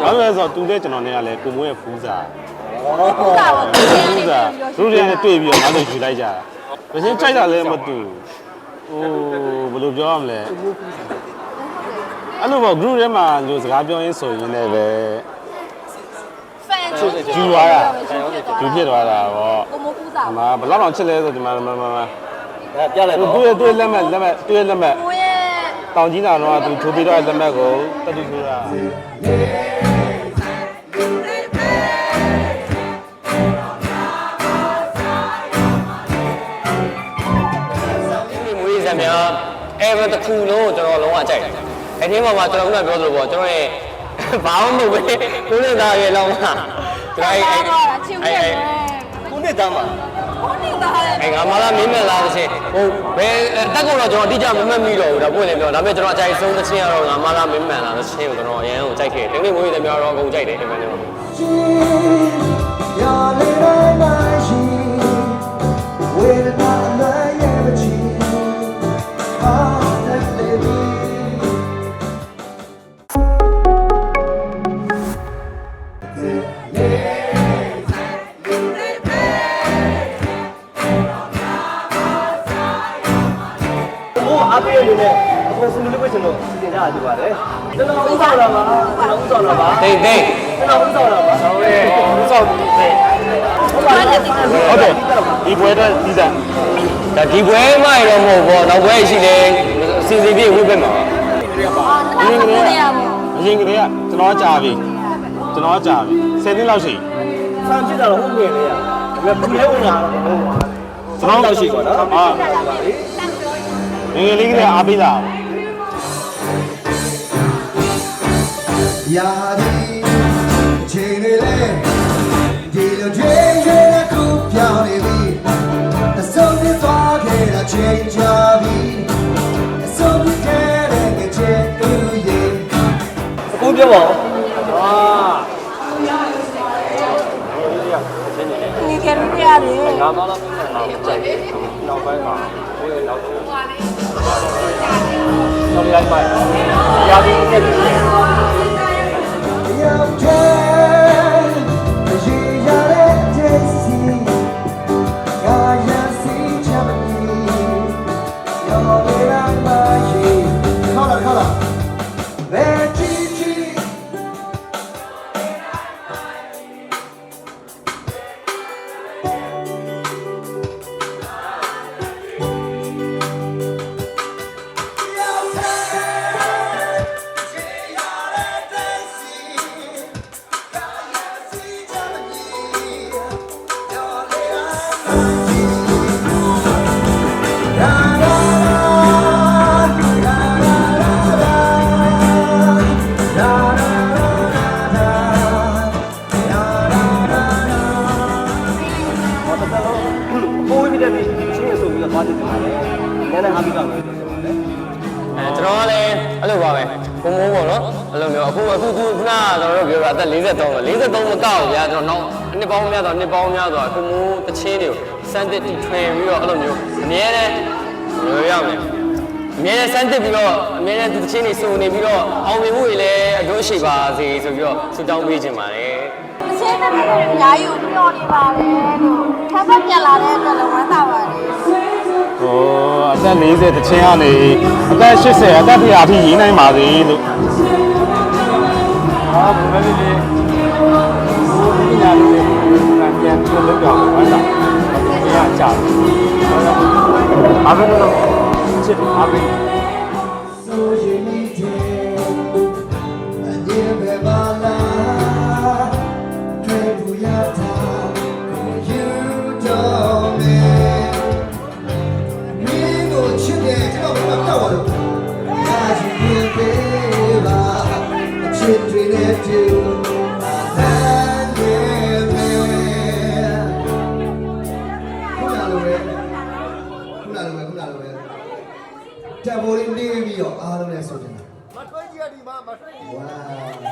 ဒါမှလည်းဆိုသူနဲ့ကျွန်တော်နဲ့ကလည်းကိုမိုးရဲ့ဖူးစာဖူးစာပါဖူးစာသူတွေနဲ့တွေ့ပြီးတော့နောက်ဆုံးယူလိုက်ကြတာမရှင်းကြိုက်တာလည်းမတူဟိုဘယ်လိုပြောရမလဲအဲ့လိုပေါ့ group ထဲမှာလူစကားပြောရင်းဆိုရင်းနဲ့ပဲ ဖန်ချူယူသွားတာယူဖြစ်သွားတာပေါ့ကိုမိုးကူးတာဒီမှာဘယ်လောက်အောင်ချစ်လဲဆိုဒီမှာမမမအဲပြလိုက်သူတော့သူ့ရဲ့သူ့ရဲ့လက်မဲ့လက်မဲ့သူ့ရဲ့လက်မဲ့ကိုရဲ့တောင်ကြီးနာတော့သူထိုးပြီးတော့လက်မဲ့ကိုတတူထိုးတာဒီမွေးစံများအဲဘတစ်ခုလုံးကိုကျွန်တော်လုံးဝကြိုက်တယ်။အဲဒီမှာမှကျွန်တော်ခုနပြောသလိုပေါ့ကျွန်တော်ရဲ့ဘာမှမဟုတ်ပဲကိုနဲ့သားရဲ့လောင်းမှာ တိုင်းအဲ့အဲ့အဲ့ခုနှစ်သားမှာဟုတ်နေသားရဲ့အဲ့ငါမလားမင်းမလားတစ်ချင်းဟိုဘယ်တက်ကုန်တော့ကျွန်တော်အတိအကျမမှတ်မိတော့ဘူးဒါပွင့်လည်းပြောဒါပေမဲ့ကျွန်တော်အကြိုက်ဆုံးတစ်ချင်းကတော့ငါမလားမင်းမလားတစ်ချင်းကိုကျွန်တော်အရင်ကိုကြိုက်ခဲ့တယ်တကယ်မွေးတယ်များတော့အကုန်ကြိုက်တယ်တကယ်လည်း အားပေးအနေနဲ့အပေါ်စမလေးပဲကျွန်တော်စီစဉ်ကြရပါပါတယ်ကျွန်တော်ဥဆောင်လာပါကျွန်တော်ဥဆောင်လာပါတိတ်တိတ်ကျွန်တော်ဥဆောင်လာပါဟုတ်ကဲ့ဥဆောင်ပြီဟုတ်ပါဘူးဟုတ်တယ်ဒီပွဲတော့ဒီစားဒါဒီပွဲမှရတော့မဟုတ်ဘောနောက်ပွဲရှိတယ်စီစီပြည့်ဝိပက်မှာအင်းကလေးရပါအရင်ကတည်းကကျွန်တော်ကြာပြီကျွန်တော်ကြာပြီ10နှစ်လောက်ရှိဆန်ဖြစ်တာတော့ဟုတ်ကဲ့လေရဒါပေမဲ့ဘူးလဲဝင်လာတော့ဟုတ်ပါကျွန်တော်လောက်ရှိပါတော့ဟာ ငယ်ငယ်လေးကလေးအားပေးတာ 呀的，亲爱的，第六天月空飘的比，手里抓开了千家币，手里开了个千个亿。 အခုပြောပါဦးအာ ဒီကလေးရတယ် ငါမလာမင်းနဲ့တော့ကြိုက်တယ် နောက်ပိုင်းမှာဘိုးရဲ့နောက်ကျတော့လိုက်ပါရာဒီနဲ့要 ဘိုးဝိတဲ့ဒီချင်းရဆိုပြီးတော့သွားတယ်တယ်ပါလေနည်းနည်းအားပြီးတော့ပြောတယ်ပါလေအဲကျွန်တော်ကလည်းအဲ့လိုပါပဲဘုံဘုံပေါ့နော်အဲ့လိုမျိုးအခုအခုခုခုနကကျွန်တော်တို့ပြောတာအသက်43ပဲ43မကောက်ဘူးဗျာကျွန်တော်နောက်နှစ်ပေါင်းများတော့နှစ်ပေါင်းများတော့အခုမိုးတချင်းတွေကိုစမ်းတစ်တီထွင်ပြီးတော့အဲ့လိုမျိုးအမြဲတမ်းလိုရမယ်အမြဲတမ်းစမ်းတစ်ပြီးတော့အမြဲတမ်းဒီတချင်းတွေစုံနေပြီးတော့အောင်မြင်မှုတွေလည်းအကျိုးရှိပါစေဆိုပြီးတော့ဆုတောင်းပေးခြင်းပါတယ် အချင်းနဲ့အများကြီးကိုပြောနေပါတယ်လို့ထပ်ဖက်ပြန်လာတဲ့အတွက်လည်းဝမ်းသာပါတယ်ဟိုအသက်40တချင်းကနေအသက်80အသက်100အထိရင်းနိုင်ပါစေလို့ဟာဘယ်လိုလဲဘိုးပညာလေးကပြန်ပြန်လုပ်တော့ဟုတ်လားဒီကကြာအားပဲလို့ချစ်အားပဲ အားလုံးလည်းဆိုတင်တာမထွေးကြီးကဒီမှာမထွေးကြီးဝါး